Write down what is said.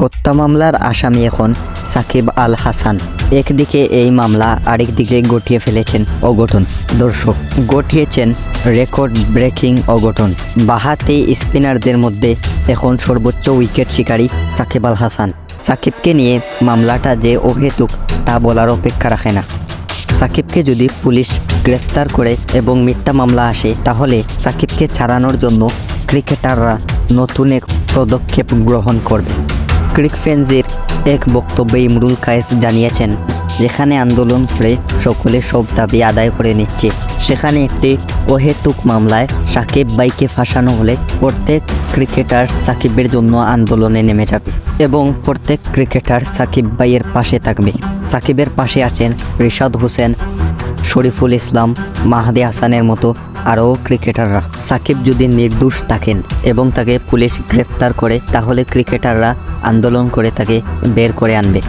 হত্যা মামলার আসামি এখন সাকিব আল হাসান। একদিকে এই মামলা আরেকদিকে গঠিয়ে ফেলেছেন অঘটন। দর্শক গঠিয়েছেন রেকর্ড ব্রেকিং অঘটন। বাহাতি স্পিনারদের মধ্যে এখন সর্বোচ্চ উইকেট শিকারী সাকিব আল হাসান। সাকিবকে নিয়ে মামলাটা যে অহেতুক তা বলার অপেক্ষা রাখে না। সাকিবকে যদি পুলিশ গ্রেফতার করে এবং মিথ্যা মামলা আসে, তাহলে সাকিবকে ছাড়ানোর জন্য ক্রিকেটাররা নতুন এক পদক্ষেপ গ্রহণ করবে। ক্রিক ফেন্সির এক বক্তব্যে ইমরুল কায়েস জানিয়েছেন, যেখানে আন্দোলন করে সকলে সব দাবি আদায় করে নিচ্ছে, সেখানে একটি অহেতুক মামলায় সাকিব বাইকে ফাঁসানো হলে প্রত্যেক ক্রিকেটার সাকিবের জন্য আন্দোলনে নেমে যাবে এবং প্রত্যেক ক্রিকেটার সাকিব বাইয়ের পাশে থাকবে। সাকিবের পাশে আছেন রিশাদ হোসেন শরীফুল ইসলাম, মাহাদি হাসানের মতো আরও ক্রিকেটাররা। সাকিব যদি নির্দোষ থাকেন এবং তাকে পুলিশ গ্রেফতার করে, তাহলে ক্রিকেটাররা আন্দোলন করে তাকে বের করে আনবে।